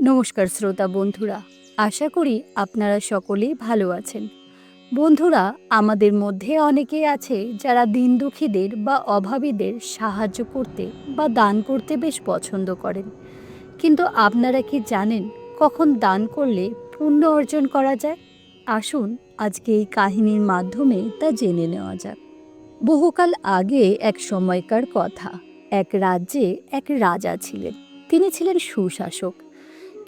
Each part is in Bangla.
নমস্কার শ্রোতা বন্ধুরা, আশা করি আপনারা সকলেই ভালো আছেন। বন্ধুরা, আমাদের মধ্যে অনেকেই আছে যারা দিন দুঃখীদের বা অভাবীদের সাহায্য করতে বা দান করতে বেশ পছন্দ করেন। কিন্তু আপনারা কি জানেন কখন দান করলে পুণ্য অর্জন করা যায়? আসুন আজকে এই কাহিনীর মাধ্যমে তা জেনে নেওয়া যাক। বহুকাল আগে এক সময়কার কথা, এক রাজ্যে এক রাজা ছিলেন। তিনি ছিলেন সুশাসক।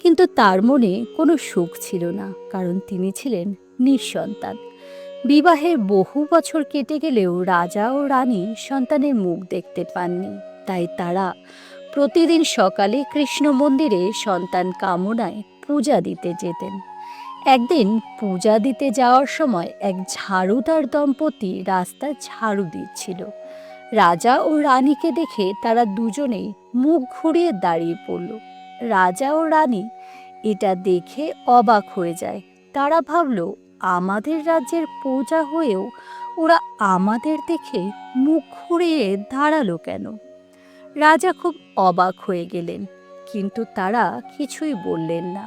কিন্তু তার মনে কোনো সুখ ছিল না, কারণ তিনি ছিলেন নিঃসন্তান। বিবাহের বহু বছর কেটে গেলেও রাজা ও রানী সন্তানের মুখ দেখতে পাননি, তাই তারা প্রতিদিন সকালে কৃষ্ণ মন্দিরে সন্তান কামনায় পূজা দিতে যেতেন। একদিন পূজা দিতে যাওয়ার সময় এক ঝাড়ুদার দম্পতি রাস্তা ঝাড়ু দিচ্ছিল। রাজা ও রানীকে দেখে তারা দুজনেই মুখ ঘুরিয়ে দাঁড়িয়ে পড়ল। রাজা ও রানী এটা দেখে অবাক হয়ে যায়। তারা ভাবল, আমাদের রাজ্যের পূজা হয়েও ওরা আমাদের দেখে মুখ ঘুরিয়ে দাঁড়াল কেন? রাজা খুব অবাক হয়ে গেলেন, কিন্তু তারা কিছুই বললেন না।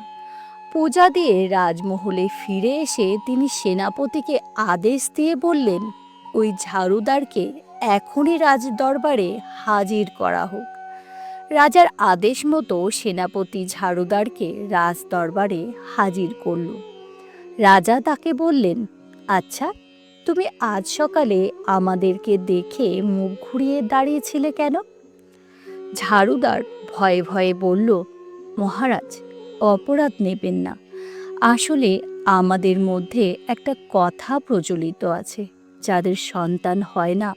পূজা দিয়ে রাজমহলে ফিরে এসে তিনি সেনাপতিকে আদেশ দিয়ে বললেন, ওই ঝাড়ুদারকে এখনই রাজদরবারে হাজির করা হোক। রাজার আদেশ মতো সেনাপতি ঝাড়ুদারকে রাজ দরবারে হাজির করল। রাজা তাকে বললেন আচ্ছা তুমি আজ সকালে আমাদেরকে দেখে মুখ ঘুরিয়ে দাঁড়িয়েছিলে কেন? ঝাড়ুদার ভয়ে ভয়ে বলল, মহারাজ, অপরাধ নেবেন না। আসলে আমাদের মধ্যে একটা কথা প্রচলিত আছে। যাদের সন্তান হয় না,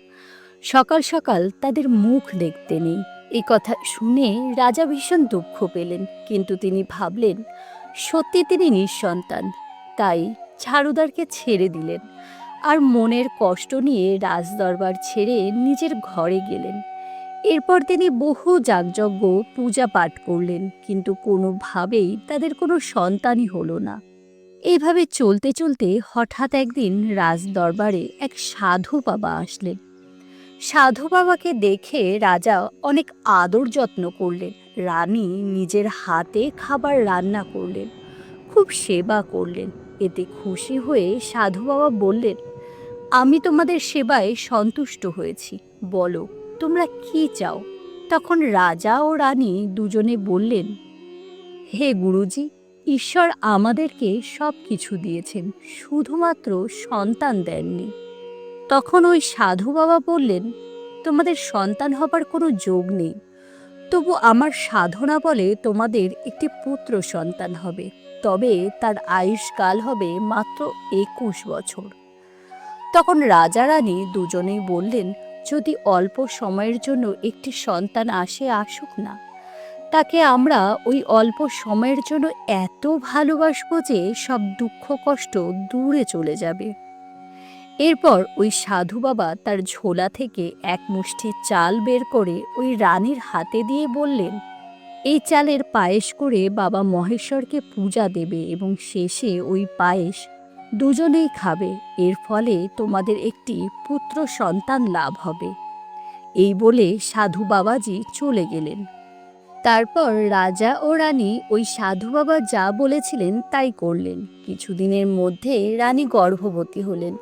সকাল সকাল তাদের মুখ দেখতে নেই। এই কথা শুনে রাজা ভীষণ দুঃখ পেলেন, কিন্তু তিনি ভাবলেন, সত্যি তিনি নিঃসন্তান, তাই ঝাড়ুদারকে ছেড়ে দিলেন আর মনের কষ্ট নিয়ে রাজদরবার ছেড়ে নিজের ঘরে গেলেন। এরপর তিনি বহু যাগযজ্ঞ পূজা পাঠ করলেন, কিন্তু কোনোভাবেই তাদের কোনো সন্তানই হলো না। এইভাবে চলতে চলতে হঠাৎ একদিন রাজদরবারে এক সাধু বাবা আসলেন। সাধু বাবাকে দেখে রাজা অনেক আদর যত্ন করলেন। রানী নিজের হাতে খাবার রান্না করলেন, খুব সেবা করলেন। এতে খুশি হয়ে সাধু বাবা বললেন, আমি তোমাদের সেবায় সন্তুষ্ট হয়েছি। বলো, তোমরা কি চাও? তখন রাজা ও রানী দুজনে বললেন, হে গুরুজি, ঈশ্বর আমাদেরকে সব কিছু দিয়েছেন, শুধুমাত্র সন্তান দেননি। তখন ওই সাধু বাবা বললেন, তোমাদের সন্তান হবার কোনো যোগ নেই। তবু আমার সাধনা বলে তোমাদের একটি পুত্র সন্তান হবে। তবে তার আয়ুষ্কাল হবে মাত্র একুশ বছর। তখন রাজা রানী দুজনেই বললেন, যদি অল্প সময়ের জন্য একটি সন্তান আসে, আসুক না। তাকে আমরা ওই অল্প সময়ের জন্য এত ভালোবাসবো যে সব দুঃখ কষ্ট দূরে চলে যাবে। এরপর ওই সাধু বাবা তার ঝোলা থেকে এক মুষ্টি চাল বের করে ওই রানীর হাতে দিয়ে বললেন, এই চালের পায়েস করে বাবা মহেশ্বরকে পূজা দেবে এবং শেষে ওই পায়েস দুজনেই খাবে। এর ফলে তোমাদের একটি পুত্র সন্তান লাভ হবে। এই বলে সাধু বাবাজি চলে গেলেন। তারপর রাজা ও রানী ওই সাধু বাবা যা বলেছিলেন তাই করলেন। কিছুদিনের মধ্যে রানী গর্ভবতী হলেন।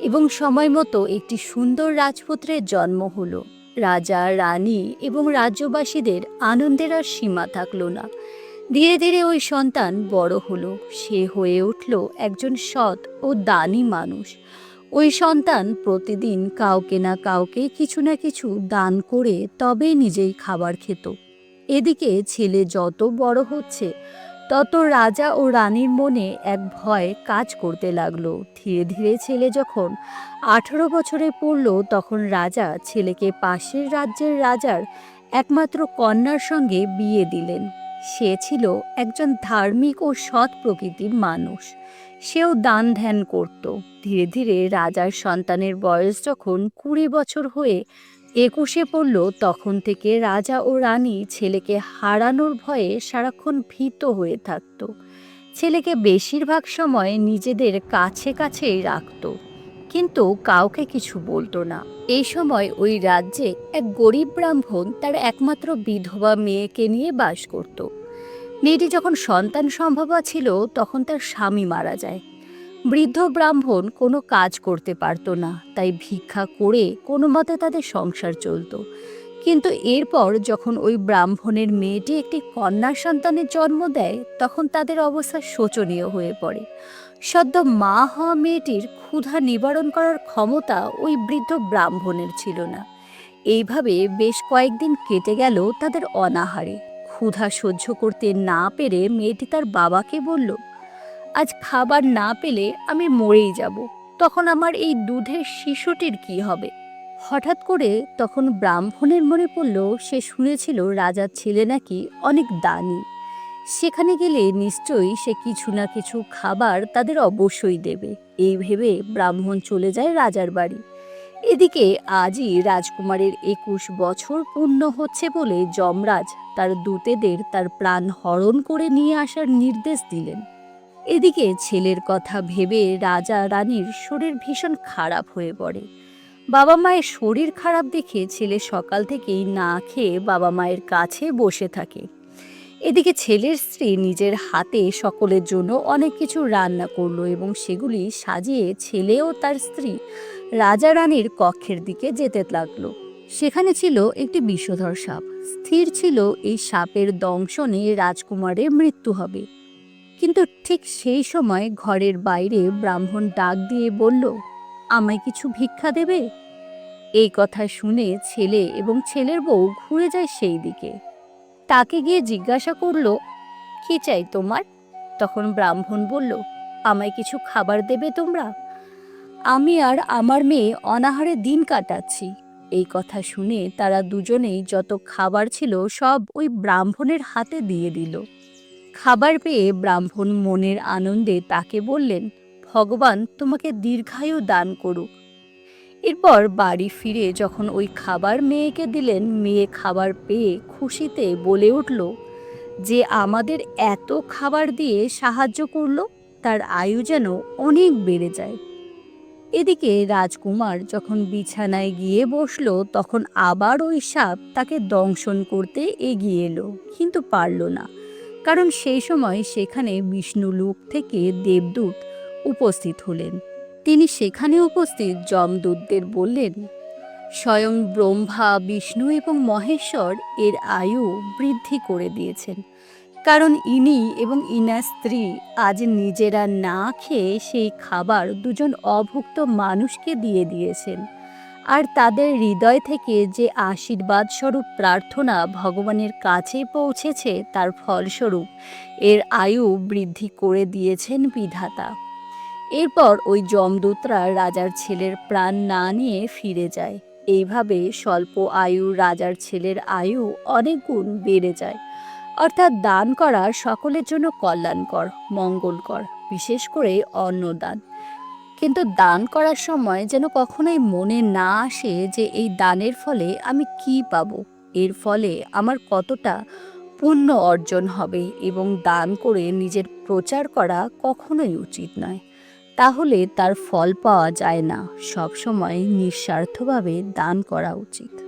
এবং সময় মতো একটি সুন্দর রাজপুত্রের জন্ম হলো। রাজা, রানী এবং রাজ্যবাসীদের আনন্দের আর সীমা থাকল না। ধীরে ধীরে ওই সন্তান বড় হলো। সে হয়ে উঠল একজন সৎ ও দানী মানুষ। ওই সন্তান প্রতিদিন কাউকে না কাউকে কিছু না কিছু দান করে তবেই নিজেই খাবার খেত। এদিকে ছেলে যত বড় হচ্ছে তত রাজা ও রানীর মনে এক ভয় কাজ করতে লাগল। ধীরে ধীরে ছেলে যখন আঠারো বছরে পড়ল, তখন রাজা ছেলেকে পাশের রাজ্যের রাজার একমাত্র কন্যার সঙ্গে বিয়ে দিলেন। সে ছিল একজন ধার্মিক ও সৎ প্রকৃতির মানুষ। সেও দান ধ্যান করত। ধীরে ধীরে রাজার সন্তানের বয়স যখন কুড়ি বছর হয়ে একুশে পড়ল, তখন থেকে রাজা ও রানী ছেলেকে হারানোর ভয়ে সারাক্ষণ ভীত হয়ে থাকত। ছেলেকে বেশিরভাগ সময় নিজেদের কাছে কাছেই রাখত। কিন্তু কাউকে কিছু বলতো না। এই সময় ওই রাজ্যে এক গরিব ব্রাহ্মণ তার একমাত্র বিধবা মেয়েকে নিয়ে বাস করত। মেয়েটি যখন সন্তান সম্ভবা ছিল, তখন তার স্বামী মারা যায়। বৃদ্ধ ব্রাহ্মণ কোনো কাজ করতে পারতো না, তাই ভিক্ষা করে কোনো মতে তাদের সংসার চলতো। কিন্তু এরপর যখন ওই ব্রাহ্মণের মেয়েটি একটি কন্যা সন্তানের জন্ম দেয়, তখন তাদের অবস্থা শোচনীয় হয়ে পড়ে। সদ্য মা হওয়া মেয়েটির ক্ষুধা নিবারণ করার ক্ষমতা ওই বৃদ্ধ ব্রাহ্মণের ছিল না। এইভাবে বেশ কয়েকদিন কেটে গেল তাদের অনাহারে। ক্ষুধা সহ্য করতে না পেরে মেয়েটি তার বাবাকে বলল আজ খাবার না পেলে আমি মরেই যাব। তখন আমার এই দুধের শিশুটির কি হবে? হঠাৎ করে তখন ব্রাহ্মণের মনে পড়ল, সে শুনেছিল রাজার ছেলে নাকি অনেক দানি। সেখানে গেলে নিশ্চয়ই সে কিছু না কিছু খাবার তাদের অবশ্যই দেবে। এই ভেবে ব্রাহ্মণ চলে যায় রাজার বাড়ি। এদিকে আজই রাজকুমারের একুশ বছর পূর্ণ হচ্ছে বলে যমরাজ তার দূতেদের তার প্রাণ হরণ করে নিয়ে আসার নির্দেশ দিলেন। এদিকে ছেলের কথা ভেবে রাজা রানীর শরীর ভীষণ খারাপ হয়ে পড়ে। বাবা মায়ের শরীর খারাপ দেখে ছেলে সকাল থেকেই না খেয়ে বাবা মায়ের কাছে বসে থাকে। এদিকে ছেলের স্ত্রী নিজের হাতে সকলের জন্য অনেক কিছু রান্না করল এবং সেগুলি সাজিয়ে ছেলে ও তার স্ত্রী রাজা রানীর কক্ষের দিকে যেতে লাগল। সেখানে ছিল একটি বিষধর সাপ। স্থির ছিল এই সাপের দংশনে রাজকুমারের মৃত্যু হবে। কিন্তু ঠিক সেই সময় ঘরের বাইরে ব্রাহ্মণ ডাক দিয়ে বলল, আমায় কিছু ভিক্ষা দেবে? এই কথা শুনে ছেলে এবং ছেলের বউ ঘুরে যায় সেই দিকে। তাকে গিয়ে জিজ্ঞাসা করল, কি চাই তোমার? তখন ব্রাহ্মণ বলল, আমায় কিছু খাবার দেবে তোমরা? আমি আর আমার মেয়ে অনাহারে দিন কাটাচ্ছি। এই কথা শুনে তারা দুজনেই যত খাবার ছিল সব ওই ব্রাহ্মণের হাতে দিয়ে দিল। খাবার পেয়ে ব্রাহ্মণ মনের আনন্দে তাকে বললেন, ভগবান, তোমাকে দীর্ঘায়ু দান করুক। এরপর বাড়ি ফিরে যখন ওই খাবার মেয়েকে দিলেন, মেয়ে খাবার পেয়ে খুশিতে বলে উঠল, যে আমাদের এত খাবার দিয়ে সাহায্য করল, তার আয়ু যেন অনেক বেড়ে যায়। এদিকে রাজকুমার যখন বিছানায় গিয়ে বসল, তখন আবার ওই সাপ তাকে দংশন করতে এগিয়ে এলো, কিন্তু পারল না। কারণ সেই সময় সেখানে বিষ্ণু লোক থেকে দেবদূত উপস্থিত হলেন। তিনি সেখানে উপস্থিত যমদূতদের বললেন, স্বয়ং ব্রহ্মা, বিষ্ণু এবং মহেশ্বর এর আয়ু বৃদ্ধি করে দিয়েছেন। কারণ ইনি এবং ইনার স্ত্রী আজ নিজেরা না খেয়ে সেই খাবার দুজন অভুক্ত মানুষকে দিয়ে দিয়েছেন। আর তাদের হৃদয় থেকে যে আশীর্বাদ স্বরূপ প্রার্থনা ভগবানের কাছে পৌঁছেছে, তার ফলস্বরূপ এর আয়ু বৃদ্ধি করে দিয়েছেন বিধাতা। এরপর ওই যমদূতরা রাজার ছেলের প্রাণ না নিয়ে ফিরে যায়। এইভাবে স্বল্প আয়ু রাজার ছেলের আয়ু অনেক গুণ বেড়ে যায়। অর্থাৎ দান করা সকলের জন্য কল্যাণকর, মঙ্গলকর, বিশেষ করে অন্নদান। কিন্তু দান করার সময় যেন কখনোই মনে না আসে যে এই দানের ফলে আমি কি পাব। এর ফলে আমার কতটা পুণ্য অর্জন হবে এবং দান করে নিজের প্রচার করা কখনোই উচিত নয়। তাহলে তার ফল পাওয়া যায় না। সবসময় নিঃস্বার্থভাবে দান করা উচিত।